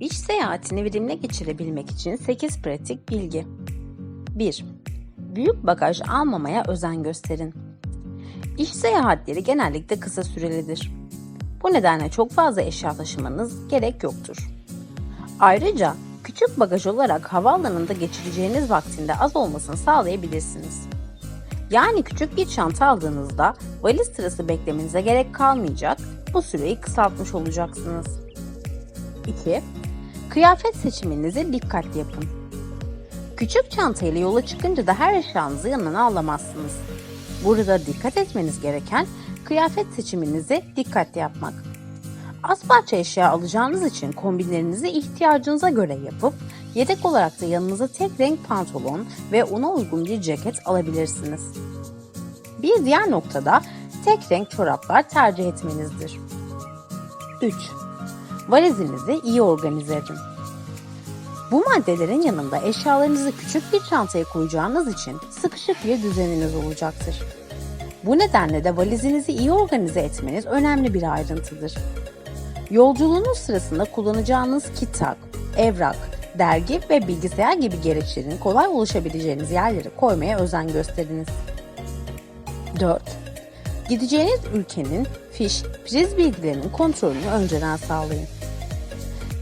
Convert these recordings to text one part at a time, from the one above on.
İş seyahatini verimli geçirebilmek için 8 pratik bilgi. 1. Büyük bagaj almamaya özen gösterin. İş seyahatleri genellikle kısa sürelidir. Bu nedenle çok fazla eşya taşımanız gerek yoktur. Ayrıca küçük bagaj olarak havaalanında geçireceğiniz vaktinde az olmasını sağlayabilirsiniz. Yani küçük bir çanta aldığınızda valiz sırası beklemenize gerek kalmayacak, bu süreyi kısaltmış olacaksınız. 2. Kıyafet seçiminizi dikkatli yapın. Küçük çantayla yola çıkınca da her eşyanızı yanına alamazsınız. Burada dikkat etmeniz gereken kıyafet seçiminizi dikkatli yapmak. Az parça eşya alacağınız için kombinlerinizi ihtiyacınıza göre yapıp yedek olarak da yanınıza tek renk pantolon ve ona uygun bir ceket alabilirsiniz. Bir diğer noktada tek renk çoraplar tercih etmenizdir. 3. Valizinizi iyi organize edin. Bu maddelerin yanında eşyalarınızı küçük bir çantaya koyacağınız için sıkışık bir düzeniniz olacaktır. Bu nedenle de valizinizi iyi organize etmeniz önemli bir ayrıntıdır. Yolculuğunuz sırasında kullanacağınız kitap, evrak, dergi ve bilgisayar gibi gereçlerin kolay ulaşabileceğiniz yerlere koymaya özen gösteriniz. 4. Gideceğiniz ülkenin fiş, priz bilgilerinin kontrolünü önceden sağlayın.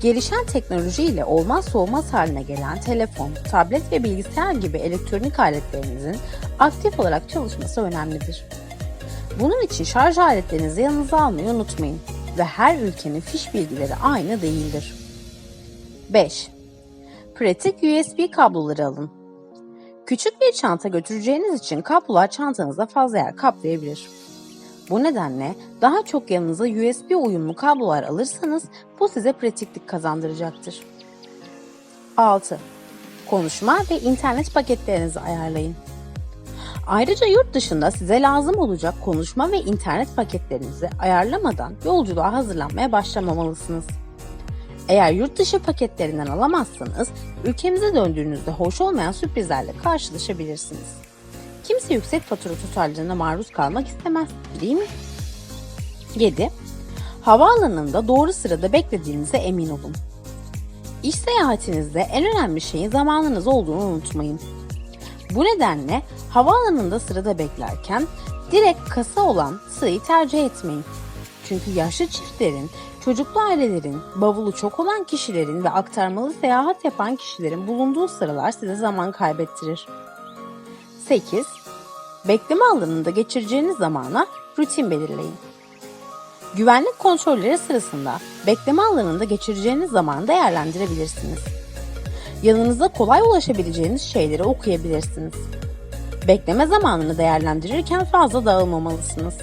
Gelişen teknoloji ile olmazsa olmaz haline gelen telefon, tablet ve bilgisayar gibi elektronik aletlerinizin aktif olarak çalışması önemlidir. Bunun için şarj aletlerinizi yanınıza almayı unutmayın ve her ülkenin fiş bilgileri aynı değildir. 5. Pratik USB kabloları alın. Küçük bir çanta götüreceğiniz için kablolar çantanızda fazla yer kaplayabilir. Bu nedenle daha çok yanınıza USB uyumlu kablolar alırsanız bu size pratiklik kazandıracaktır. 6. Konuşma ve internet paketlerinizi ayarlayın. Ayrıca yurt dışında size lazım olacak konuşma ve internet paketlerinizi ayarlamadan yolculuğa hazırlanmaya başlamamalısınız. Eğer yurt dışı paketlerinden alamazsanız ülkemize döndüğünüzde hoş olmayan sürprizlerle karşılaşabilirsiniz. Kimse yüksek fatura tutarlarına maruz kalmak istemez, değil mi? 7. Havaalanında doğru sırada beklediğinize emin olun. İş seyahatinizde en önemli şeyin zamanınız olduğunu unutmayın. Bu nedenle havaalanında sırada beklerken direkt kasa olan sırayı tercih etmeyin. Çünkü yaşlı çiftlerin, çocuklu ailelerin, bavulu çok olan kişilerin ve aktarmalı seyahat yapan kişilerin bulunduğu sıralar size zaman kaybettirir. 8. Bekleme alanında geçireceğiniz zamana rutin belirleyin. Güvenlik kontrolleri sırasında bekleme alanında geçireceğiniz zamanı değerlendirebilirsiniz. Yanınıza kolay ulaşabileceğiniz şeyleri okuyabilirsiniz. Bekleme zamanını değerlendirirken fazla dağılmamalısınız.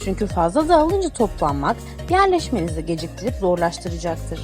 Çünkü fazla dağılınca toplanmak yerleşmenizi geciktirip zorlaştıracaktır.